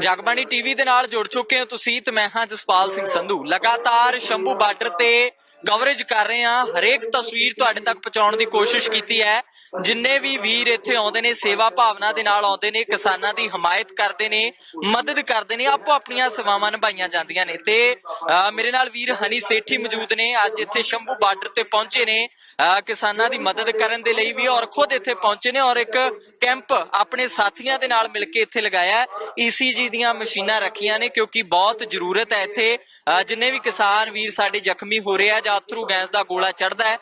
Jagbani TV ਦੇ ਨਾਲ ਜੁੜ ਚੁੱਕੇ ਹੋ ਤੁਸੀਂ ਤੇ ਮੈਂ ਹਾਂ ਜਸਪਾਲ ਸਿੰਘ ਸੰਧੂ। ਲਗਾਤਾਰ ਸ਼ੰਭੂ ਬਾਰਡਰ ਤੇ ਕਵਰੇਜ ਕਰ ਰਹੇ ਹਾਂ। ਹਰੇਕ ਤਸਵੀਰ ਤੁਹਾਡੇ ਤੱਕ ਪਹੁੰਚਾਉਣ ਦੀ ਕੋਸ਼ਿਸ਼ ਕੀਤੀ ਹੈ। ਜਿੰਨੇ ਵੀ ਵੀਰ ਇੱਥੇ ਆਉਂਦੇ ਨੇ ਸੇਵਾ ਭਾਵਨਾ ਦੇ ਨਾਲ ਆਉਂਦੇ ਨੇ ਕਿਸਾਨਾਂ ਦੀ ਹਮਾਇਤ ਕਰਦੇ ਨੇ ਮਦਦ ਕਰਦੇ ਨੇ ਆਪੋ ਆਪਣੀਆਂ ਸੇਵਾਵਾਂ ਨਿਭਾਈਆਂ ਜਾਂਦੀਆਂ ਨੇ। ਤੇ ਮੇਰੇ ਨਾਲ ਵੀਰ ਹਨੀ ਸੇਠੀ ਮੌਜੂਦ ਨੇ। ਅੱਜ ਇੱਥੇ ਸ਼ੰਭੂ ਬਾਰਡਰ ਤੇ ਪਹੁੰਚੇ ਨੇ। ਅਹ, ਕਿਸਾਨਾਂ ਦੀ ਮਦਦ ਕਰਨ ਦੇ ਲਈ ਵੀ ਔਰ ਖੁਦ ਇੱਥੇ ਪਹੁੰਚੇ ਨੇ ਔਰ ਇੱਕ ਕੈਂਪ ਆਪਣੇ ਸਾਥੀਆਂ ਦੇ ਨਾਲ ਮਿਲ ਕੇ ਇੱਥੇ ਲਗਾਇਆ ਈਸੀਜੀ ਦੀਆਂ ਮਸ਼ੀਨਾਂ ਰੱਖੀਆਂ ਨੇ ਕਿਉਂਕਿ ਬਹੁਤ ਜ਼ਰੂਰਤ ਹੈ ਇੱਥੇ। ਅਹ, ਜਿੰਨੇ ਵੀ ਕਿਸਾਨ ਵੀਰ ਸਾਡੇ ਜ਼ਖਮੀ ਹੋ ਰਹੇ ਆ ਜਾਂ ਅਥਰੂ ਗੈਸ ਦਾ ਗੋਲਾ ਚੜਦਾ ਹੈ।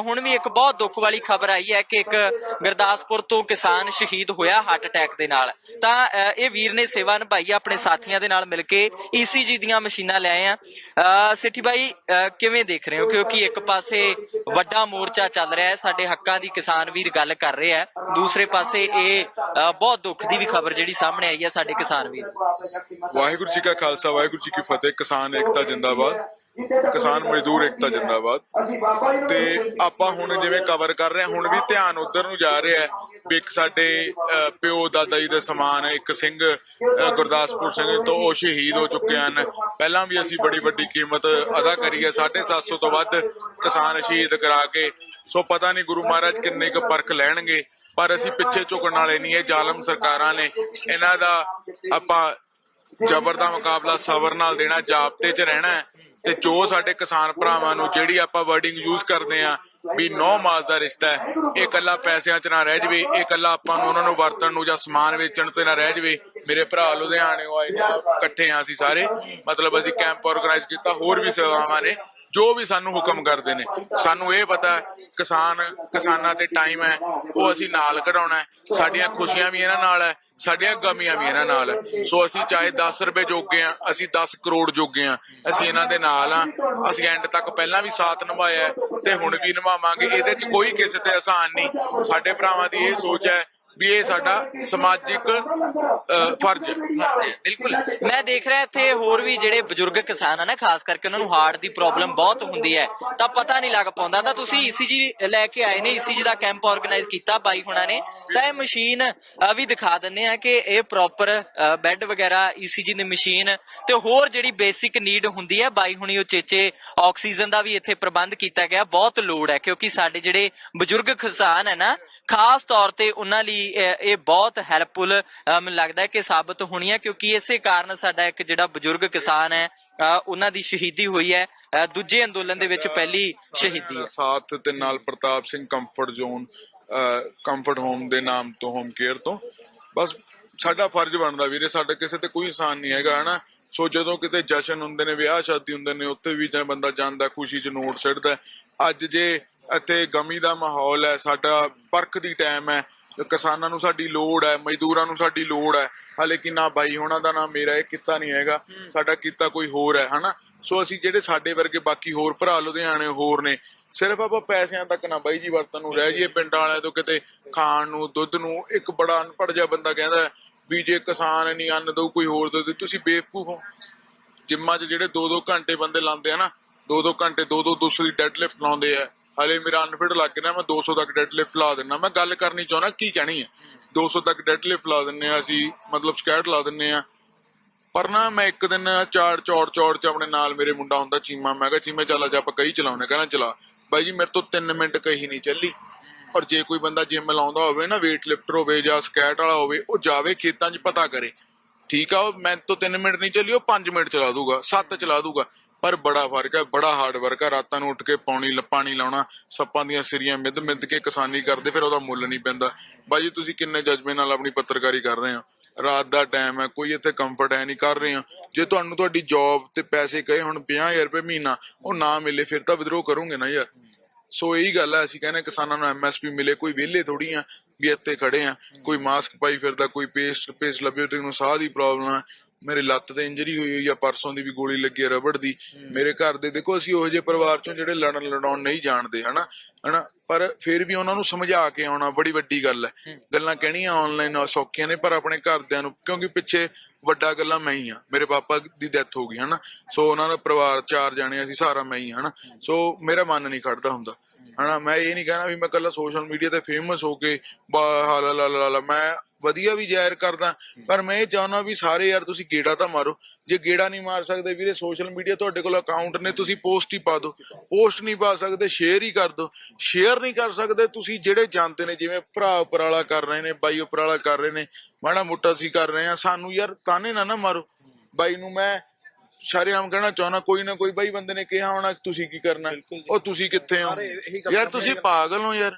ਹੁਣ ਵੀ ਇੱਕ ਬਹੁਤ ਦੁੱਖ ਵਾਲੀ ਖਬਰ ਆਈ ਹੈ ਕਿ ਇੱਕ ਗੁਰਦਾਸਪੁਰ ਤੋਂ ਕਿਸਾਨ ਸ਼ਹੀਦ ਹੋਇਆ ਹਾਰਟ ਅਟੈਕ ਦੇ ਨਾਲ। ਤਾਂ ਇਹ ਵੀਰ ਨੇ ਸੇਵਾ ਨਿਭਾਈ ਆਪਣੇ ਸਾਥੀਆਂ ਦੇ ਨਾਲ ਮਿਲ ਕੇ। ਈਸੀਜੀ ਦੀਆਂ ਮਸ਼ੀਨਾਂ ਲੈ ਆਏ ਆ। ਅਹ, ਬਾਈ ਕਿਵੇਂ ਦੇਖ ਰਹੇ ਹੋ? ਕਿਉਂਕਿ ਇੱਕ ਪਾਸੇ ਵੱਡਾ ਮੋਰਚਾ ਚੱਲ ਰਿਹਾ ਹੈ ਸਾਡੇ ਹੱਕਾਂ ਦੀ ਕਿਸਾਨ ਵੀਰ ਗੱਲ ਕਰ ਰਿਹਾ ਆ। ਦੂਸਰੇ ਪਾਸੇ ਇਹ ਬਹੁਤ ਦੁੱਖ ਦੀ ਵੀ ਖਬਰ ਜਿਹੜੀ ਸਾਹਮਣੇ ਆਈ ਹੈ ਸਾਡੇ ਕਿਸਾਨ ਵੀਰ। ਵਾਹਿਗੁਰੂ ਜੀ ਕਾ ਖਾਲਸਾ ਵਾਹਿਗੁਰੂ ਜੀ ਕੀ ਫਤਿਹ। ਕਿਸਾਨ ਏਕਤਾ ਜਿੰਦਾਬਾਦ। ਕਿਸਾਨ ਮਜ਼ਦੂਰ ਏਕਤਾ ਜਿੰਦਾਬਾਦ। ਤੇ ਆਪਾਂ ਹੁਣ ਜਿਵੇਂ ਕਵਰ ਕਰ ਰਹੇ ਹਾਂ ਹੁਣ ਵੀ ਧਿਆਨ ਉਧਰ ਨੂੰ ਜਾ ਰਿਹਾ ਹੈ ਵੀ ਇੱਕ ਸਾਡੇ ਪਿਓ ਦਾਦਾ ਜੀ ਦੇ ਸਮਾਨ ਇੱਕ ਸਿੰਘ ਗੁਰਦਾਸਪੁਰ ਸਿੰਘ ਤੋਂ ਉਹ ਸ਼ਹੀਦ ਹੋ ਚੁੱਕੇ ਹਨ। ਪਹਿਲਾਂ ਵੀ ਅਸੀਂ ਬੜੀ ਵੱਡੀ ਕੀਮਤ ਅਦਾ ਕਰੀ ਹੈ 750 ਤੋਂ ਵੱਧ ਕਿਸਾਨ ਸ਼ਹੀਦ ਕਰਾ ਕੇ। ਸੋ ਪਤਾ ਨਹੀਂ ਗੁਰੂ ਮਹਾਰਾਜ ਕਿੰਨੇ ਕੁ ਪਰਖ ਲੈਣਗੇ ਪਰ ਅਸੀਂ ਪਿੱਛੇ ਝੁਕਣ ਵਾਲੇ ਨਹੀਂ ਇਹ ਜ਼ਾਲਮ ਸਰਕਾਰਾਂ ਨੇ ਇਹਨਾਂ ਦਾ ਆਪਾਂ ਜ਼ਬਰ ਦਾ ਮੁਕਾਬਲਾ ਸਬਰ ਨਾਲ ਦੇਣਾ ਜਾਬਤੇ 'ਚ ਰਹਿਣਾ ਹੈ। ਤੇ ਜੋ ਸਾਡੇ ਕਿਸਾਨ ਭਰਾਵਾਂ ਨੂੰ ਜਿਹੜੀ ਆਪਾਂ ਵਰਡਿੰਗ ਯੂਜ਼ ਕਰਦੇ ਆ ਵੀ ਨੌ ਮਾਸ ਦਾ ਰਿਸ਼ਤਾ ਹੈ, ਇਹ ਇਕੱਲਾ ਪੈਸਿਆਂ 'ਚ ਨਾ ਰਹਿ ਜਵੇ, ਇਹ ਇਕੱਲਾ ਆਪਾਂ ਨੂੰ ਉਹਨਾਂ ਨੂੰ ਵਰਤਣ ਨੂੰ ਜਾਂ ਸਮਾਨ ਵੇਚਣ ਤੇ ਨਾ ਰਹਿ ਜਵੇ। ਮੇਰੇ ਭਰਾ ਲੁਧਿਆਣੇੋਂ ਆਏ ਇਕੱਠੇ ਆ ਅਸੀਂ ਸਾਰੇ। ਮਤਲਬ ਅਸੀਂ ਕੈਂਪ ਆਰਗੇਨਾਈਜ਼ ਕੀਤਾ, ਹੋਰ ਵੀ ਸੇਵਾਵਾਂ ਨੇ, ਜੋ ਵੀ ਸਾਨੂੰ ਹੁਕਮ ਕਰਦੇ ਨੇ। ਸਾਨੂੰ ਇਹ ਪਤਾ ਕਿਸਾਨ, ਕਿਸਾਨਾਂ ਤੇ ਟਾਈਮ ਹੈ, ਉਹ ਅਸੀਂ ਨਾਲ ਕਢਾਉਣਾ ਹੈ। ਸਾਡੀਆਂ ਖੁਸ਼ੀਆਂ ਵੀ ਇਹਨਾਂ ਨਾਲ ਹੈ, ਸਾਡੀਆਂ ਗਮੀਆਂ ਵੀ ਇਹਨਾਂ ਨਾਲ ਹੈ। ਸੋ ਅਸੀਂ ਚਾਹੇ 10 ਰੁਪਏ ਜੋਗੇ ਆ ਅਸੀਂ 10 ਕਰੋੜ ਜੋਗੇ ਆ ਅਸੀਂ ਇਹਨਾਂ ਦੇ ਨਾਲ ਆ ਅਸੀਂ ਐਂਡ ਤੱਕ ਪਹਿਲਾਂ ਵੀ ਸਾਥ ਨਿਭਾਇਆ ਹੈ ਤੇ ਹੁਣ ਵੀ ਨਿਭਾਵਾਂਗੇ। ਇਹਦੇ 'ਚ ਕੋਈ ਕਿਸੇ ਤੇ ਆਸਾਨ ਨਹੀਂ। ਸਾਡੇ ਭਰਾਵਾਂ ਦੀ ਇਹ ਸੋਚ ਹੈ ਵੀ ਇਹ ਸਾਡਾ ਸਮਾਜਿਕ ਫਰਜ਼ ਹੈ। ਬਿਲਕੁਲ। ਮੈਂ ਦੇਖ ਰਿਹਾ ਇੱਥੇ ਹੋਰ ਵੀ ਜਿਹੜੇ ਬਜ਼ੁਰਗ ਕਿਸਾਨ ਆ ਨਾ, ਖਾਸ ਕਰਕੇ ਉਹਨਾਂ ਨੂੰ ਹਾਰਟ ਦੀ ਪ੍ਰੋਬਲਮ ਬਹੁਤ ਹੁੰਦੀ ਹੈ, ਤਾਂ ਪਤਾ ਨਹੀਂ ਲੱਗ ਪਾਉਂਦਾ। ਤਾਂ ਤੁਸੀਂ ਈਸੀਜੀ ਲੈ ਕੇ ਆਏ ਨੇ, ਈਸੀਜੀ ਦਾ ਕੈਂਪ ਆਰਗੇਨਾਈਜ਼ ਕੀਤਾ ਬਾਈ ਹੁਣਾਂ ਨੇ। ਤਾਂ ਇਹ ਮਸ਼ੀਨ ਵੀ ਦਿਖਾ ਦਿੰਨੇ ਆ ਕਿ ਇਹ ਪ੍ਰੋਪਰ ਬੈੱਡ ਵਗੈਰਾ, ਈਸੀਜੀ ਦੀ ਮਸ਼ੀਨ ਤੇ ਹੋਰ ਜਿਹੜੀ ਬੇਸਿਕ ਨੀਡ ਹੁੰਦੀ ਹੈ, ਬਾਈ ਹੁਣੀ ਉਹ ਚੇਚੇ ਆਕਸੀਜਨ ਦਾ ਵੀ ਇੱਥੇ ਪ੍ਰਬੰਧ ਕੀਤਾ ਗਿਆ। ਬਹੁਤ ਲੋੜ ਹੈ, ਕਿਉਂਕਿ ਸਾਡੇ ਜਿਹੜੇ ਬਜ਼ੁਰਗ ਕਿਸਾਨ ਹੈ ਨਾ, ਖਾਸ ਤੌਰ ਤੇ ਉਹਨਾਂ ਲਈ ਇਹ ਇਹ ਬਹੁਤ ਹੈਲਪਫੁਲ ਮੈਨੂੰ ਲੱਗਦਾ ਹੈ ਕਿ ਸਾਬਤ ਹੋਣੀ ਹੈ ਕਿਉਂਕਿ ਇਸੇ ਕਾਰਨ ਸਾਡਾ ਇੱਕ ਜਿਹੜਾ ਬਜ਼ੁਰਗ ਕਿਸਾਨ ਹੈ ਉਹਨਾਂ ਦੀ ਸ਼ਹੀਦੀ ਹੋਈ ਹੈ ਦੂਜੇ ਅੰਦੋਲਨ ਦੇ ਵਿੱਚ ਪਹਿਲੀ ਸ਼ਹੀਦੀ ਹੈ। ਸਾਥ ਤੇ ਨਾਲ Pratap Singh comfort zone comfort home ਦੇ ਨਾਮ ਤੋਂ ਹੋਮ ਕੇਅਰ ਤੋਂ। ਬਸ ਸਾਡਾ ਫਰਜ਼ ਬਣਦਾ ਵੀਰੇ ਸਾਡਾ ਕਿਸੇ ਤੇ ਕੋਈ ਇਨਸਾਨ ਨਹੀਂ ਹੈਗਾ ਹਨਾ? ਸੋ ਜਦੋਂ ਕਿਤੇ ਜਸ਼ਨ ਹੁੰਦੇ ਨੇ ਵਿਆਹ ਸ਼ਾਦੀ ਹੁੰਦੇ ਨੇ ਉੱਥੇ ਵੀ ਜੇ ਬੰਦਾ ਜਾਂਦਾ ਖੁਸ਼ੀ 'ਚ ਨੋਟ ਸਿੱਟਦਾ। ਅੱਜ ਜੇ ਇੱਥੇ ਗਮੀ ਦਾ ਮਾਹੌਲ ਹੈ ਸਾਡਾ ਪਰਖ ਦੀ ਟਾਈਮ ਹੈ ਕਿਸਾਨਾਂ ਨੂੰ ਸਾਡੀ ਲੋੜ ਹੈ ਮਜ਼ਦੂਰਾਂ ਨੂੰ ਸਾਡੀ ਲੋੜ ਹੈ ਹਾਲੇ ਕਿ ਨਾ ਬਾਈ ਹੋਣਾ ਦਾ ਨਾ ਮੇਰਾ ਇਹ ਕੀਤਾ ਨਹੀਂ ਹੈਗਾ। ਸਾਡਾ ਕੀਤਾ ਕੋਈ ਹੋਰ ਹੈ ਹਨਾ? ਸੋ ਅਸੀਂ ਜਿਹੜੇ ਸਾਡੇ ਵਰਗੇ ਬਾਕੀ ਹੋਰ ਭਰਾ ਲੁਧਿਆਣੇ ਹੋਰ ਨੇ ਸਿਰਫ ਆਪਾਂ ਪੈਸਿਆਂ ਤੱਕ ਨਾ ਬਾਈ ਜੀ ਵਰਤਨ ਨੂੰ ਰਹਿ ਜਾਈਏ ਪਿੰਡਾਂ ਵਾਲਿਆਂ ਤੋਂ ਕਿਤੇ ਖਾਣ ਨੂੰ ਦੁੱਧ ਨੂੰ ਇੱਕ ਬੜਾ ਅਨਪੜ੍ਹ ਜਿਹਾ ਬੰਦਾ ਕਹਿੰਦਾ ਵੀ ਜੇ ਕਿਸਾਨ ਨਹੀਂ ਅੰਨ ਦਊ ਕੋਈ ਹੋਰ ਦੇ ਦੇ ਤੁਸੀਂ ਬੇਵਕੂਫ ਹੋ। ਜਿੰਮਾਂ 'ਚ ਜਿਹੜੇ 2-2 ਘੰਟੇ ਬੰਦੇ ਲਾਉਂਦੇ ਆ ਨਾ 2-2 ਘੰਟੇ 2-2 200 ਦੀ ਡੈਡ ਲਿਫਟ ਲਾਉਂਦੇ ਆ ਹਲੇ ਮੇਰਾ ਅਨਫਿਟ ਲੱਗ ਗਿਆ, ਮੈਂ 200 ਤੱਕ ਡੈਡ ਲਿਫਟ ਲਾ ਦਿੰਨਾ। ਮੈਂ ਗੱਲ ਕਰਨੀ ਚਾਹੁੰਦਾ, ਕੀ ਕਹਿਣੀ ਹੈ? 200 ਤੱਕ ਡੈਡ ਲਿਫਟ ਲਾ ਦਿੰਨੇ ਆ ਅਸੀਂ, ਮਤਲਬ ਸਕੈਟ ਲਾ ਦਿੰਨੇ ਆ। ਪਰ ਨਾ ਮੈਂ ਇੱਕ ਦਿਨ ਚਾਰ ਚੌੜ ਚੌੜ ਚ ਆਪਣੇ ਨਾਲ ਮੇਰੇ ਮੁੰਡਾ ਹੁੰਦਾ ਚੀਮਾ, ਮੈਂ ਕਿਹਾ, ਚੀਮੇ, ਚੱਲ ਅੱਜ ਆਪਾਂ ਕਹੀ ਚਲਾਉਣੇ ਕਹਿੰਦਾ, ਚਲਾ। ਬਾਈ ਜੀ, ਮੇਰੇ ਤੋਂ 3 ਮਿੰਟ ਕਹੀ ਨਹੀਂ ਚੱਲੀ। ਔਰ ਜੇ ਕੋਈ ਬੰਦਾ ਜਿਮ ਲਾਉਂਦਾ ਹੋਵੇ ਨਾ, weight lifter ਹੋਵੇ ਜਾਂ ਸਕੈਟ ਵਾਲਾ ਹੋਵੇ, ਉਹ ਜਾਵੇ ਖੇਤਾਂ 'ਚ, ਪਤਾ ਕਰੇ। ਠੀਕ ਆ ਉਹ ਮੈਂ ਤੋਂ 3 ਮਿੰਟ ਨਹੀਂ ਚੱਲੀ ਉਹ 5 ਮਿੰਟ ਚਲਾ ਦੂਗਾ 7 ਚਲਾ ਦੂਗਾ। ਪਰ ਬੜਾ ਫ਼ਰਕ ਹੈ ਬੜਾ ਹਾਰਡ ਵਰਕ ਹੈ ਰਾਤਾਂ ਨੂੰ ਉੱਠ ਕੇ ਪੌਣੀ ਪਾਣੀ ਲਾਉਣਾ ਸੱਪਾਂ ਦੀਆਂ ਸਿਰੀਆਂ ਮਿੱਧ ਮਿੱਧ ਕੇ ਕਿਸਾਨੀ ਕਰਦੇ ਫਿਰ ਉਹਦਾ ਮੁੱਲ ਨਹੀਂ ਪੈਂਦਾ। ਬਾਈ ਤੁਸੀਂ ਕਿੰਨੇ ਜਜ਼ਬੇ ਨਾਲ ਆਪਣੀ ਪੱਤਰਕਾਰੀ ਕਰ ਰਹੇ ਹੋ? ਰਾਤ ਦਾ ਟਾਈਮ ਹੈ ਕੋਈ ਇੱਥੇ ਕੰਫਰਟ ਹੈ ਨਹੀਂ ਕਰ ਰਹੇ ਹੋ? ਜੇ ਤੁਹਾਨੂੰ ਤੁਹਾਡੀ ਜੌਬ ਤੇ ਪੈਸੇ ਕਹੇ ਹੁਣ 50000 ਰੁਪਏ ਮਹੀਨਾ ਉਹ ਨਾ ਮਿਲੇ ਫਿਰ ਤਾਂ ਵਿਦਰੋਹ ਕਰੋਗੇ ਨਾ ਯਾਰ। ਸੋ ਇਹੀ ਗੱਲ ਹੈ ਅਸੀਂ ਕਹਿੰਦੇ ਕਿਸਾਨਾਂ ਨੂੰ ਐਮਐਸਪੀ ਮਿਲੇ ਕੋਈ ਵਿਹਲੇ ਥੋੜੀ ਆ ਵੀ ਇੱਥੇ ਖੜੇ ਆ ਕੋਈ ਮਾਸਕ ਪਾਈ ਫਿਰਦਾ ਕੋਈ ਪੇਸਟ ਪੇਸਟ ਲੱਭੇ ਤੇ ਨੂੰ ਸਾਹ ਦੀ ਪ੍ਰੋਬਲਮ ਆ। ਮੇਰੇ ਲੱਤ ਤੇ ਇੰਜਰੀ ਹੋਈ ਹੋਈ ਆ ਪਰਸੋਂ ਦੀ ਵੀ ਗੋਲੀ ਲੱਗੀ ਆ ਰਬੜ ਦੀ। ਮੇਰੇ ਘਰ ਦੇ ਦੇਖੋ ਅਸੀਂ ਉਹੋ ਜਿਹੇ ਪਰਿਵਾਰ ਚੋਂ ਜਿਹੜੇ ਲੜਨ ਲੜਾਉਣ ਨਹੀਂ ਜਾਣਦੇ ਹਨਾ? ਹਨਾ? ਪਰ ਫਿਰ ਵੀ ਉਹਨਾਂ ਨੂੰ ਸਮਝਾ ਕੇ ਆਉਣਾ ਬੜੀ ਵੱਡੀ ਗੱਲ ਹੈ। ਗੱਲਾਂ ਕਹਿਣੀਆਂ ਆਨਲਾਈਨ ਸੌਖੀਆਂ ਨੇ ਪਰ ਆਪਣੇ ਘਰਦਿਆਂ ਨੂੰ ਕਿਉਂਕਿ ਪਿੱਛੇ ਵੱਡਾ ਗੱਲਾਂ ਮੈਂ ਹੀ ਆ। ਮੇਰੇ ਪਾਪਾ ਦੀ ਡੈਥ ਹੋ ਗਈ ਹਨਾ? ਸੋ ਉਹਨਾਂ ਦਾ ਪਰਿਵਾਰ ਚਾਰ ਜਾਣੇ ਅਸੀਂ ਸਾਰਾ ਮੈਂ ਹੀ ਹਨਾ? ਸੋ ਮੇਰਾ ਮਨ ਨਹੀਂ ਖੜਦਾ ਹੁੰਦਾ। ਹਨਾ, ਮੈਂ ਇਹ ਨਹੀਂ ਕਹਿਣਾ ਵੀ ਮੈਂ ਕੱਲਾ ਸੋਸ਼ਲ ਮੀਡੀਆ ਤੇ ਫੇਮਸ ਹੋ ਕੇ ਬਾ ਲਾ ਲਾ ਲਾ ਮੈਂ ਵਧੀਆ ਵੀ ਜ਼ਾਹਿਰ ਕਰਦਾ, ਪਰ ਮੈਂ ਇਹ ਚਾਹੁੰਦਾ ਵੀ ਸਾਰੇ ਯਾਰ ਤੁਸੀਂ ਗੇੜਾ ਤਾਂ ਮਾਰੋ, ਜੇ ਗੇੜਾ ਨਹੀਂ ਮਾਰ ਸਕਦੇ ਵੀਰੇ ਸੋਸ਼ਲ ਮੀਡੀਆ ਤੁਹਾਡੇ ਕੋਲ ਅਕਾਊਂਟ ਨੇ, ਤੁਸੀਂ ਪੋਸਟ ਹੀ ਪਾ ਦਿਓ ਪੋਸਟ ਨਹੀਂ ਪਾ ਸਕਦੇ ਸ਼ੇਅਰ ਹੀ ਕਰ ਦਿਓ ਸ਼ੇਅਰ ਨਹੀਂ ਕਰ ਸਕਦੇ, ਤੁਸੀਂ ਜਿਹੜੇ ਜਾਣਦੇ ਨੇ, ਜਿਵੇਂ ਭਰਾ ਉਪਰਾਲਾ ਕਰ ਰਹੇ ਨੇ, ਬਾਈ ਉਪਰਾਲਾ ਕਰ ਰਹੇ ਨੇ, ਮਾੜਾ ਮੋਟਾ ਸੀ ਕਰ ਰਹੇ ਆ ਸਾਨੂੰ ਯਾਰ ਤਾਨੇ ਨਾ ਨਾ ਮਾਰੋ, ਬਾਈ ਨੂੰ ਮੈਂ ਸ਼ਰੇਆਮ ਕਹਿਣਾ ਚਾਹੁੰਦਾ ਕੋਈ ਨਾ ਕੋਈ ਬਾਈ ਬੰਦੇ ਨੇ ਕਿਹਾ ਹੋਣਾ ਤੁਸੀਂ ਕੀ ਕਰਨਾ? ਉਹ ਤੁਸੀਂ ਕਿੱਥੇ ਹੋ? ਯਾਰ ਤੁਸੀਂ ਪਾਗਲ ਹੋ ਯਾਰ।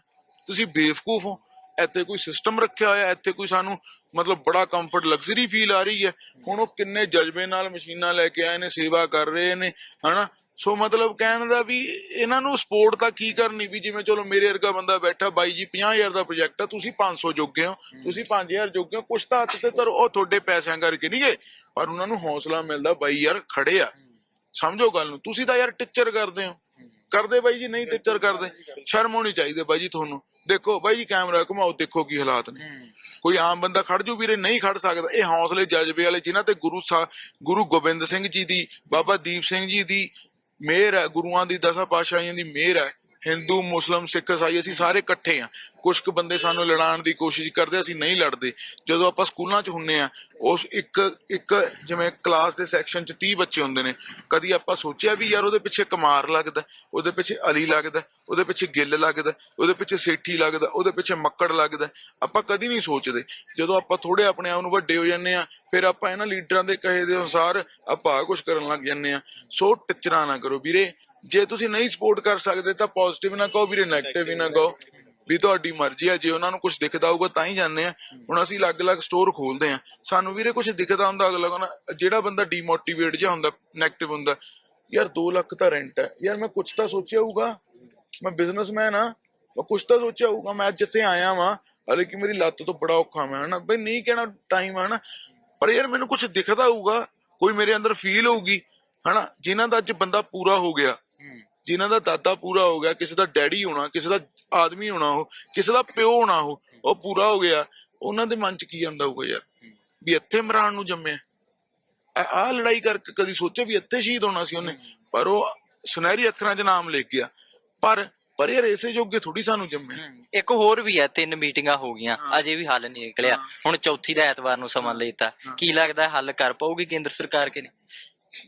ਤੁਸੀਂ ਬੇਵਕੂਫ ਹੋ। ਇੱਥੇ ਕੋਈ ਸਿਸਟਮ ਰੱਖਿਆ ਹੋਇਆ ਇੱਥੇ ਕੋਈ ਸਾਨੂੰ ਮਤਲਬ ਬੜਾ ਕੰਫਰਟ ਲਗਜ਼ਰੀ ਫੀਲ ਆ ਰਹੀ ਹੈ। ਹੁਣ ਉਹ ਕਿੰਨੇ ਜਜ਼ਬੇ ਨਾਲ ਮਸ਼ੀਨਾਂ ਲੈ ਕੇ ਆਏ ਨੇ ਸੇਵਾ ਕਰ ਰਹੇ ਨੇ ਹਨਾ? ਸੋ ਮਤਲਬ ਕਹਿਣ ਦਾ ਵੀ ਇਹਨਾਂ ਨੂੰ ਸਪੋਰਟ ਤਾਂ ਕੀ ਕਰਨੀ ਵੀ ਜਿਵੇਂ ਚਲੋ ਮੇਰੇ ਵਰਗਾ ਬੰਦਾ ਬੈਠਾ ਬਾਈ ਜੀ 50000 ਦਾ ਪ੍ਰੋਜੈਕਟ ਆ ਤੁਸੀਂ 500 ਜੋਗੇ ਹੋ ਤੁਸੀਂ 5000 ਜੋਗੇ ਹੋ ਕੁਛ ਤਾਂ ਹੱਥ ਤੇ ਧਰੋ ਉਹ ਤੁਹਾਡੇ ਪੈਸਿਆਂ ਕਰਕੇ ਨਹੀਂ ਗਏ। ਪਰ ਉਹਨਾਂ ਨੂੰ ਹੌਸਲਾ ਮਿਲਦਾ ਬਾਈ ਯਾਰ ਖੜੇ ਆ। ਸਮਝੋ ਗੱਲ ਨੂੰ ਤੁਸੀਂ ਤਾਂ ਯਾਰ ਟੀਚਰ ਕਰਦੇ ਹੋ। ਕਰਦੇ ਬਾਈ ਜੀ ਨਹੀਂ ਟੀਚਰ ਕਰਦੇ। ਸ਼ਰਮ ਹੋਣੀ ਚਾਹੀਦੀ ਬਾਈ ਜੀ ਤੁਹਾਨੂੰ। ਦੇਖੋ ਬਾਈ ਜੀ ਕੈਮਰਾ ਘੁਮਾਓ ਦੇਖੋ ਕੀ ਹਾਲਾਤ ਨੇ। ਕੋਈ ਆਮ ਬੰਦਾ ਖੜ ਜੂ ਵੀਰੇ ਨਹੀਂ ਖੜ ਸਕਦਾ। ਇਹ ਹੌਸਲੇ ਜਜ਼ਬੇ ਵਾਲੇ ਜਿਨ੍ਹਾਂ ਤੇ ਗੁਰੂ ਗੁਰੂ ਗੋਬਿੰਦ ਸਿੰਘ ਜੀ ਦੀ ਬਾਬਾ ਦੀਪ ਸਿੰਘ ਜੀ ਦੀ ਮਿਹਰ ਹੈ ਗੁਰੂਆਂ ਦੀ ਦਸਾਂ ਪਾਤਸ਼ਾਹੀਆਂ ਦੀ ਮਿਹਰ ਹੈ। ਹਿੰਦੂ, ਮੁਸਲਮ, ਸਿੱਖ, ਇਸਾਈ ਅਸੀਂ ਸਾਰੇ ਇਕੱਠੇ ਆ। ਕੁਝ ਕੁ ਬੰਦੇ ਸਾਨੂੰ ਲੜਾਉਣ ਦੀ ਕੋਸ਼ਿਸ਼ ਕਰਦੇ, ਅਸੀਂ ਨਹੀਂ ਲੜਦੇ। ਜਦੋਂ ਆਪਾਂ ਸਕੂਲਾਂ 'ਚ ਹੁੰਨੇ ਆ, ਉਸ ਇੱਕ ਇੱਕ ਜਿਵੇਂ ਕਲਾਸ ਦੇ ਸੈਕਸ਼ਨ 'ਚ 30 ਬੱਚੇ ਹੁੰਦੇ ਨੇ, ਕਦੀ ਆਪਾਂ ਸੋਚਿਆ ਵੀ ਯਾਰ ਉਹਦੇ ਪਿੱਛੇ ਕਮਾਰ ਲੱਗਦਾ, ਉਹਦੇ ਪਿੱਛੇ ਅਲੀ ਲੱਗਦਾ, ਉਹਦੇ ਪਿੱਛੇ ਗਿੱਲ ਲੱਗਦਾ, ਉਹਦੇ ਪਿੱਛੇ ਸੇਠੀ ਲੱਗਦਾ, ਉਹਦੇ ਪਿੱਛੇ ਮੱਕੜ ਲੱਗਦਾ, ਆਪਾਂ ਕਦੀ ਨਹੀਂ ਸੋਚਦੇ। ਜਦੋਂ ਆਪਾਂ ਥੋੜੇ ਆਪਣੇ ਆਪ ਨੂੰ ਵੱਡੇ ਹੋ ਜਾਂਦੇ ਆ, ਫਿਰ ਆਪਾਂ ਇਹਨਾਂ ਲੀਡਰਾਂ ਦੇ ਕਹੇ ਦੇ ਅਨੁਸਾਰ ਆਪਾਂ ਕੁਝ ਕਰਨ ਲੱਗ ਜਾਂਦੇ ਆ। ਸੋ ਟਿਚਰਾ ਨਾ ਕਰੋ ਵੀਰੇ ਜੇ ਤੁਸੀਂ ਨਹੀਂ ਸਪੋਰਟ ਕਰ ਸਕਦੇ ਤਾਂ ਪੋਜ਼ਿਟਿਵ ਨਾ ਕਹੋ ਵੀਰੇ 네ਗੇਟਿਵ ਵੀ ਨਾ ਕਹੋ। ਵੀ ਤੁਹਾਡੀ ਮਰਜ਼ੀ ਹੈ ਜੇ ਉਹਨਾਂ ਨੂੰ ਕੁਝ ਦਿਖਦਾ ਹੋਊਗਾ ਤਾਂ ਹੀ ਜਾਂਦੇ ਆ। ਹੁਣ ਅਸੀਂ ਅਲੱਗ-ਅਲੱਗ ਸਟੋਰ ਖੋਲਦੇ ਆ। ਸਾਨੂੰ ਵੀਰੇ ਕੁਝ ਦਿਖਦਾ ਹੁੰਦਾ ਅਗਲਾ ਕਹਿੰਦਾ, ਜਿਹੜਾ ਬੰਦਾ ਡੀਮੋਟੀਵੇਟ ਜਿਹਾ ਹੁੰਦਾ 네ਗੇਟਿਵ ਹੁੰਦਾ, ਯਾਰ 2 ਲੱਖ ਤਾਂ ਰੈਂਟ ਹੈ। ਯਾਰ ਮੈਂ ਕੁਝ ਤਾਂ ਸੋਚਿਆ ਹੋਊਗਾ। ਮੈਂ ਬਿਜ਼ਨਸਮੈਨ ਆ, ਮੈਂ ਕੁਝ ਤਾਂ ਸੋਚਿਆ ਹੋਊਗਾ। ਮੈਂ ਅੱਜ ਜਿੱਥੇ ਆਇਆ ਵਾਂ, ਹਲੇ ਕਿ ਮੇਰੀ ਲੱਤ ਤੋਂ ਬੜਾ ਔਖਾ ਮੈਂ, ਹਨਾ? ਬਈ ਨਹੀਂ ਕਹਿਣਾ ਟਾਈਮ ਆ ਨਾ ਪਰ ਯਾਰ ਮੈਨੂੰ ਕੁਝ ਦਿਖਦਾ ਹੋਊਗਾ, ਕੋਈ ਮੇਰੇ ਅੰਦਰ ਫੀਲ ਹੋਊਗੀ, ਹਨਾ? ਜਿਨ੍ਹਾਂ ਦਾ ਅੱਜ ਬੰਦਾ ਪੂਰਾ ਹੋ ਗਿਆ। ਜਿਨ੍ਹਾਂ ਦਾ ਦਾਦਾ ਪੂਰਾ ਹੋ ਗਿਆ ਕਿਸੇ ਦਾ ਡੈਡੀ ਹੋਣਾ ਕਿਸੇ ਦਾ ਆਦਮੀ ਹੋਣਾ ਉਹ ਕਿਸੇ ਦਾ ਪਿਓ ਹੋਣਾ ਉਹ ਉਹ ਪੂਰਾ ਹੋ ਗਿਆ। ਉਹਨਾਂ ਦੇ ਮਨ ਚ ਕੀ ਆਂਦਾ ਹੋਊਗਾ ਯਾਰ? ਵੀ ਇੱਥੇ ਮਰਾਣ ਨੂੰ ਜੰਮਿਆ। ਆ ਲੜਾਈ ਕਰਕੇ ਕਦੀ ਸੋਚਿਆ ਵੀ ਇੱਥੇ ਸ਼ਹੀਦ ਹੋਣਾ ਸੀ ਉਹਨੇ? ਪਰ ਉਹ ਸੁਨਹਿਰੀ ਅੱਖਰਾਂ 'ਚ ਨਾਮ ਲਿਖ ਗਿਆ। ਪਰ ਪਰ ਯਾਰ ਇਸੇ ਜੋਗੇ ਥੋੜੀ ਸਾਨੂੰ ਜੰਮਿਆ। ਇੱਕ ਹੋਰ ਵੀ ਹੈ ਤਿੰਨ ਮੀਟਿੰਗਾਂ ਹੋ ਗਈਆਂ। ਅਜੇ ਵੀ ਹੱਲ ਨਹੀਂ ਨਿਕਲਿਆ। ਹੁਣ ਚੌਥੀ ਦਾ ਐਤਵਾਰ ਨੂੰ ਸਮਾਂ ਲਈਤਾ ਕੀ ਲੱਗਦਾ ਹੱਲ ਕਰ ਪਾਊਗੀ ਕੇਂਦਰ ਸਰਕਾਰ ਕਿ ਨਹੀਂ?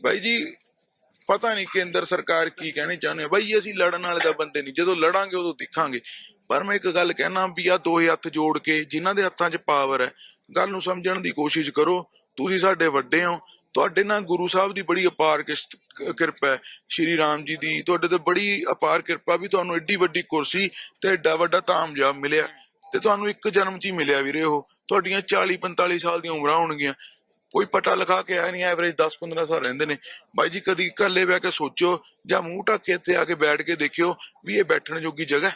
ਬਾਈ ਜੀ ਪਤਾ ਨਹੀਂ ਕੇਂਦਰ ਸਰਕਾਰ ਕੀ ਕਹਿਣੀ ਚਾਹੁੰਦੇ ਆ ਅਸੀਂ ਲੜਨ ਵਾਲੇ ਦਾ ਬੰਦੇ ਨਹੀਂ। ਜਦੋਂ ਲੜਾਂਗੇ, ਉਦੋਂ ਦੇਖਾਂਗੇ। ਪਰ ਮੈਂ ਇੱਕ ਗੱਲ ਕਹਿਣਾ ਵੀ ਆ ਦੋਹੇ ਹੱਥ ਜੋੜ ਕੇ ਜਿਨ੍ਹਾਂ ਦੇ ਹੱਥਾਂ 'ਚ ਪਾਵਰ ਹੈ, ਗੱਲ ਨੂੰ ਸਮਝਣ ਦੀ ਕੋਸ਼ਿਸ਼ ਕਰੋ। ਤੁਸੀਂ ਸਾਡੇ ਵੱਡੇ ਹੋ। ਤੁਹਾਡੇ ਨਾਲ ਗੁਰੂ ਸਾਹਿਬ ਦੀ ਬੜੀ ਅਪਾਰ ਕਿਰਪਾ ਹੈ। ਸ਼੍ਰੀ ਰਾਮ ਜੀ ਦੀ ਤੁਹਾਡੇ ਤੇ ਬੜੀ ਅਪਾਰ ਕਿਰਪਾ ਵੀ ਤੁਹਾਨੂੰ ਏਡੀ ਵੱਡੀ ਕੁਰਸੀ ਤੇ ਏਡਾ ਵੱਡਾ ਤਾਮਯਾਬ ਮਿਲਿਆ। ਤੇ ਤੁਹਾਨੂੰ ਇੱਕ ਜਨਮ 'ਚ ਹੀ ਮਿਲਿਆ ਵੀਰੇ ਉਹ। ਤੁਹਾਡੀਆਂ 40 45 ਸਾਲ ਦੀਆਂ ਉਮਰਾਂ ਹੋਣਗੀਆਂ। ਕੋਈ ਪਟਾ ਲਿਖਾ ਕੇ ਆਇਆ ਨਹੀਂ ਐਵਰੇਜ 10 15 ਸਾਲ ਰਹਿੰਦੇ ਨੇ। ਬਾਈ ਜੀ ਕਦੀ ਇਕੱਲੇ ਬਹਿ ਕੇ ਸੋਚੋ ਜਾਂ ਮੂੰਹ ਢੱਕ ਕੇ ਇੱਥੇ ਆ ਕੇ ਬੈਠ ਕੇ ਦੇਖਿਓ ਵੀ ਇਹ ਬੈਠਣ ਜੋਗੀ ਜਗ੍ਹਾ।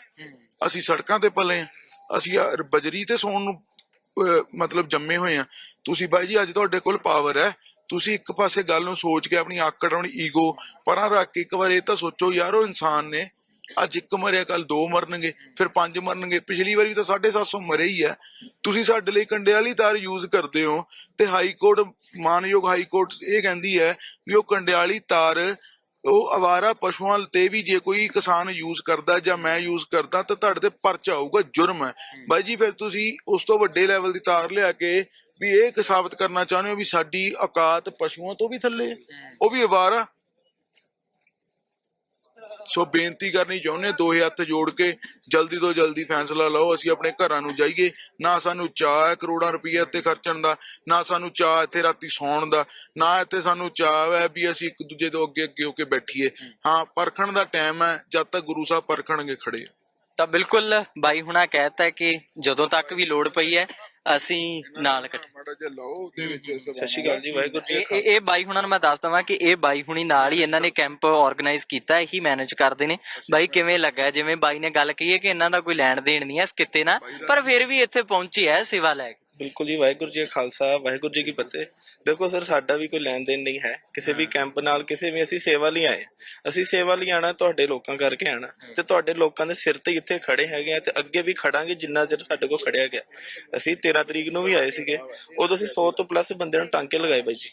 ਅਸੀਂ ਸੜਕਾਂ ਤੇ ਪਲੇ ਆ ਅਸੀਂ ਬਜਰੀ ਤੇ ਸੌਣ ਨੂੰ ਮਤਲਬ ਜੰਮੇ ਹੋਏ ਆ ਤੁਸੀਂ ਬਾਈ ਜੀ ਅੱਜ ਤੁਹਾਡੇ ਕੋਲ ਪਾਵਰ ਹੈ। ਤੁਸੀਂ ਇੱਕ ਪਾਸੇ ਗੱਲ ਨੂੰ ਸੋਚ ਕੇ ਆਪਣੀ ਆਕੜ ਆਪਣੀ ਈਗੋ ਪਰਾਂ ਰੱਖ ਕੇ ਇੱਕ ਵਾਰ ਇਹ ਤਾਂ ਸੋਚੋ ਯਾਰ ਉਹ ਇਨਸਾਨ ਨੇ। ਅੱਜ ਇੱਕ ਮਰਿਆ ਕੱਲ ਦੋ ਮਰਨਗੇ ਫਿਰ ਪੰਜ ਮਰਨਗੇ। ਪਿਛਲੀ ਵਾਰੀ ਤਾਂ 750 ਮਰੇ ਹੀ ਆ। ਤੁਸੀਂ ਸਾਡੇ ਲਈ ਕੰਡੇ ਵਾਲੀ ਤਾਰ ਯੂਜ਼ ਕਰਦੇ ਹੋ ਤੇ ਹਾਈ ਕੋਰਟ ਮਾਨਯੋਗ ਹਾਈ ਕੋਰਟ ਇਹ ਕਹਿੰਦੀ ਹੈ ਵੀ ਉਹ ਕੰਡਿਆਲੀ ਤਾਰ ਉਹ ਅਵਾਰਾ ਪਸ਼ੂਆਂ ਤੇ ਵੀ ਜੇ ਕੋਈ ਕਿਸਾਨ ਯੂਜ਼ ਕਰਦਾ ਜਾਂ ਮੈਂ ਯੂਜ਼ ਕਰਦਾ ਤਾਂ ਤੁਹਾਡੇ ਤੇ ਪਰਚਾ ਆਊਗਾ ਜੁਰਮ ਹੈ। ਬਾਈ ਜੀ ਫਿਰ ਤੁਸੀਂ ਉਸ ਤੋਂ ਵੱਡੇ ਲੈਵਲ ਦੀ ਤਾਰ ਲਿਆ ਕੇ ਵੀ ਇਹ ਕਿ ਸਾਬਤ ਕਰਨਾ ਚਾਹੁੰਦੇ ਹੋ ਵੀ ਸਾਡੀ ਔਕਾਤ ਪਸ਼ੂਆਂ ਤੋਂ ਵੀ ਥੱਲੇ। ਉਹ ਵੀ ਅਵਾਰਾ ਸੋ ਬੇਨਤੀ ਕਰਨੀ ਚਾਹੁੰਦੇ ਹਾਂ, ਦੋਹੇ ਹੱਥ ਜੋੜ ਕੇ ਜਲਦੀ ਤੋਂ ਜਲਦੀ ਫੈਸਲਾ ਲਓ ਅਸੀਂ ਆਪਣੇ ਘਰਾਂ ਨੂੰ ਜਾਈਏ। ਨਾ ਸਾਨੂੰ ਚਾਹ ਹੈ ਕਰੋੜਾਂ ਰੁਪਏ ਇੱਥੇ ਖਰਚਣ ਦਾ ਨਾ ਸਾਨੂੰ ਚਾਹ ਇੱਥੇ ਰਾਤੀ ਸੌਣ ਦਾ ਨਾ ਇੱਥੇ ਸਾਨੂੰ ਚਾਹ ਹੈ ਵੀ ਅਸੀਂ ਇੱਕ ਦੂਜੇ ਤੋਂ ਅੱਗੇ ਅੱਗੇ ਹੋ ਕੇ ਬੈਠੀਏ। ਹਾਂ ਪਰਖਣ ਦਾ ਟਾਈਮ ਹੈ ਜਦ ਤੱਕ ਗੁਰੂ ਸਾਹਿਬ ਪਰਖਣਗੇ ਖੜੇ ਤਾਂ ਬਿਲਕੁਲ ਬਾਈ ਹੁਣਾ ਕਹਿਤਾ ਕਿ ਜਦੋਂ ਤੱਕ ਵੀ ਲੋੜ ਪਈ ਹੈ ਅਸੀਂ ਨਾਲ ਇਕੱਠੇ। ਮਾੜਾ ਜਿਹਾ ਲਓ ਦੇ ਵਿੱਚ ਸਤਿ ਸ਼੍ਰੀ ਅਕਾਲ ਜੀ ਵਾਹਿਗੁਰੂ ਜੀ ਇਹ ਇਹ- ਇਹ ਬਾਈ ਹੁਣਾਂ ਨੂੰ ਮੈਂ ਦੱਸ ਦਵਾਂ ਕਿ ਇਹ ਬਾਈ ਹੁਣੀ ਨਾਲ ਹੀ ਇਹਨਾਂ ਨੇ ਕੈਂਪ ਆਰਗੇਨਾਈਜ਼ ਕੀਤਾ ਇਹੀ ਮੈਨੇਜ ਕਰਦੇ ਨੇ। ਬਾਈ ਕਿਵੇਂ ਲੱਗਾ? ਜਿਵੇਂ ਬਾਈ ਨੇ ਗੱਲ ਕਹੀ ਹੈ ਕਿ ਇਹਨਾਂ ਦਾ ਕੋਈ ਲੈਣ ਦੇਣ ਨਹੀਂ ਹੈ ਇਸ ਕਿੱਤੇ ਨਾਲ ਪਰ ਫਿਰ ਵੀ ਇੱਥੇ ਪਹੁੰਚੇ ਹੈ ਸੇਵਾ ਲੈ ਕੇ। ਬਿਲਕੁਲ ਜੀ, ਵਾਹਿਗੁਰੂ ਜੀ ਕਾ ਖਾਲਸਾ, ਵਾਹਿਗੁਰੂ ਜੀ ਕੀ ਫਤਿਹ। ਦੇਖੋ ਸਰ, ਸਾਡਾ ਵੀ ਕੋਈ ਲੈਣ ਦੇਣ ਨਹੀਂ ਹੈ। ਕਿਸੇ ਵੀ ਕੈਂਪ ਨਾਲ ਕਿਸੇ ਵੀ ਅਸੀਂ ਸੇਵਾ ਲਈ ਆਏ ਹਾਂ। ਅਸੀਂ ਸੇਵਾ ਲਈ ਆਣਾ ਤੁਹਾਡੇ ਲੋਕਾਂ ਕਰਕੇ ਆਣਾ ਤੇ ਤੁਹਾਡੇ ਲੋਕਾਂ ਦੇ ਸਿਰ ਤੇ ਇੱਥੇ ਖੜੇ ਹੈਗੇ ਆ ਤੇ ਅੱਗੇ ਵੀ ਖੜਾਂਗੇ ਜਿੰਨਾ ਚਿਰ ਸਾਡੇ ਕੋਲ ਖੜਿਆ ਗਿਆ। ਅਸੀਂ 13 ਤਰੀਕ ਨੂੰ ਵੀ ਆਏ ਸੀਗੇ। ਉਦੋਂ ਅਸੀਂ 100 ਤੋਂ ਪਲੱਸ ਬੰਦੇ ਨੂੰ ਟਾਂਕੇ ਲਗਾਏ ਬਾਈ ਜੀ।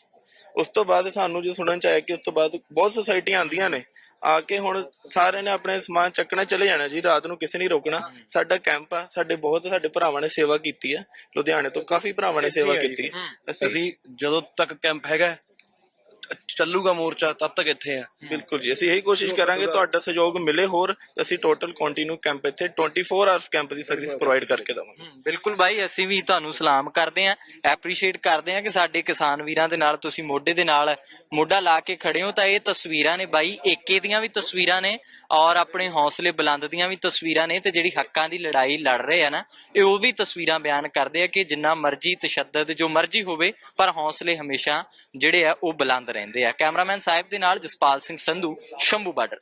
ਉਸ ਤੋਂ ਬਾਅਦ ਸਾਨੂੰ ਜੋ ਸੁਣਨ ਚ ਆਇਆ ਕਿ ਉਸ ਤੋਂ ਬਾਅਦ ਬਹੁਤ ਸੁਸਾਇਟੀਆਂ ਆਂਦੀਆਂ ਨੇ ਆ ਕੇ ਹੁਣ ਸਾਰਿਆਂ ਨੇ ਆਪਣੇ ਸਮਾਨ ਚੱਕਣਾ ਚਲੇ ਜਾਣਾ ਜੀ ਰਾਤ ਨੂੰ ਕਿਸੇ ਨਹੀਂ ਰੋਕਣਾ। ਸਾਡਾ ਕੈਂਪ ਆ ਸਾਡੇ ਬਹੁਤ ਸਾਡੇ ਭਰਾਵਾਂ ਨੇ ਸੇਵਾ ਕੀਤੀ ਹੈ ਲੁਧਿਆਣੇ ਤੋਂ ਕਾਫੀ ਭਰਾਵਾਂ ਨੇ ਸੇਵਾ ਕੀਤੀ ਹੈ ਅਸੀਂ ਅਸੀਂ ਜਦੋਂ ਤੱਕ ਕੈਂਪ ਹੈਗਾ ਚੱਲੂਗਾ ਮੋਰਚਾ ਤਦ ਤੱਕ ਇੱਥੇ ਆ। ਬਿਲਕੁਲ ਜੀ ਅਸੀਂ ਇਹੀ ਕੋਸ਼ਿਸ਼ ਕਰਾਂਗੇ ਤੁਹਾਡਾ ਸਹਿਯੋਗ ਮਿਲੇ ਹੋਰ ਅਸੀਂ ਟੋਟਲ ਕੰਟੀਨਿਊ ਕੈਂਪ ਇੱਥੇ 24 ਆਵਰਸ ਕੈਂਪ ਦੀ ਸਰਵਿਸ ਪ੍ਰੋਵਾਈਡ ਕਰਕੇ ਦਵਾਂਗੇ। ਬਿਲਕੁਲ ਬਾਈ ਅਸੀਂ ਵੀ ਤੁਹਾਨੂੰ ਸਲਾਮ ਕਰਦੇ ਆਂ ਐਪਰੀਸ਼ੀਏਟ ਕਰਦੇ ਆਂ ਕਿ ਸਾਡੇ ਕਿਸਾਨ ਵੀਰਾਂ ਦੇ ਨਾਲ ਤੁਸੀਂ ਮੋਢੇ ਦੇ ਨਾਲ ਮੋਢਾ ਲਾ ਕੇ ਖੜੇ ਹੋ ਤਾਂ ਇਹ ਤਸਵੀਰਾਂ ਨੇ ਬਾਈ ਏਕੇ ਦੀਆਂ ਵੀ ਤਸਵੀਰਾਂ ਨੇ ਔਰ ਆਪਣੇ ਹੌਸਲੇ ਬੁਲੰਦ ਦੀਆਂ ਵੀ ਤਸਵੀਰਾਂ ਨੇ ਤੇ ਜਿਹੜੀ ਹੱਕਾਂ ਦੀ ਲੜਾਈ ਲੜ ਰਹੇ ਆ ਨਾ ਇਹ ਉਹ ਵੀ ਤਸਵੀਰਾਂ ਬਿਆਨ ਕਰਦੇ ਆ ਕਿ ਜਿੰਨਾ ਮਰਜ਼ੀ ਤਸ਼ੱਦਦ ਜੋ ਮਰਜ਼ੀ ਹੋਵੇ ਪਰ ਹੌਸਲੇ ਹਮੇਸ਼ਾ ਜਿਹੜੇ ਆ ਉਹ ਬੁਲੰਦ ਰਹਿੰਦੇ ਆ। ਕੈਮਰਾਮੈਨ ਸਾਹਿਬ ਦੇ ਨਾਲ ਜਸਪਾਲ ਸਿੰਘ ਸੰਧੂ ਸ਼ੰਭੂ ਬਾਰਡਰ।